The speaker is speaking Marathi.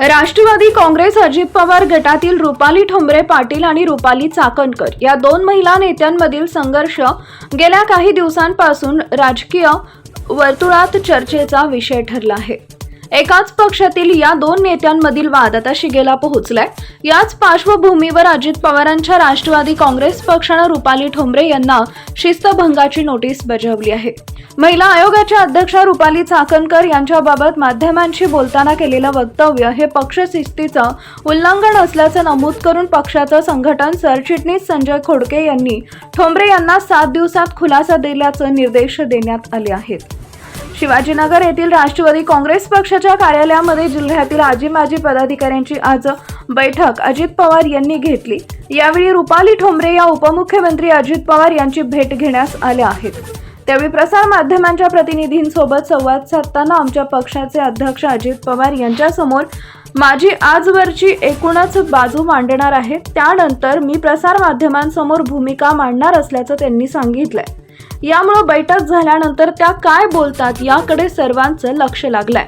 राष्ट्रवादी काँग्रेस अजित पवार गटातील रुपाली ठोंबरे पाटील आणि रुपाली चाकणकर या दोन महिला नेत्यांमधील संघर्ष गेल्या काही दिवसांपासून राजकीय वर्तुळात चर्चेचा विषय ठरला आहे. एकाच पक्षातील या दोन नेत्यांमधील वाद आता शिगेला पोहोचलाय. याच पार्श्वभूमीवर अजित पवारांच्या राष्ट्रवादी काँग्रेस पक्षानं रुपाली ठोंबरे यांना शिस्तभंगाची नोटीस बजावली आहे. महिला आयोगाच्या अध्यक्षा रुपाली चाकणकर यांच्याबाबत माध्यमांशी बोलताना केलेलं वक्तव्य हे पक्षशिस्तीचं उल्लंघन असल्याचं नमूद करून पक्षाचं संघटन सरचिटणीस संजय खोडके यांनी ठोंबरे यांना सात दिवसात खुलासा दिल्याचं निर्देश देण्यात आले आहेत. शिवाजीनगर येथील राष्ट्रवादी काँग्रेस पक्षाच्या कार्यालयामध्ये जिल्ह्यातील आजी माजी पदाधिकाऱ्यांची आज बैठक अजित पवार यांनी घेतली. यावेळी रुपाली ठोंबरे या उपमुख्यमंत्री अजित पवार यांची भेट घेण्यास आल्या आहेत. त्यावेळी प्रसार माध्यमांच्या प्रतिनिधींसोबत संवाद साधताना आमच्या पक्षाचे अध्यक्ष अजित पवार यांच्यासमोर माझी आजवरची एकूणच बाजू मांडणार आहे त्यानंतर मी प्रसार माध्यमांसमोर भूमिका मांडणार असल्याचं त्यांनी सांगितलंय. यामुळं बैठक झाल्यानंतर त्या काय बोलतात याकडे सर्वांचं लक्ष लागलंय.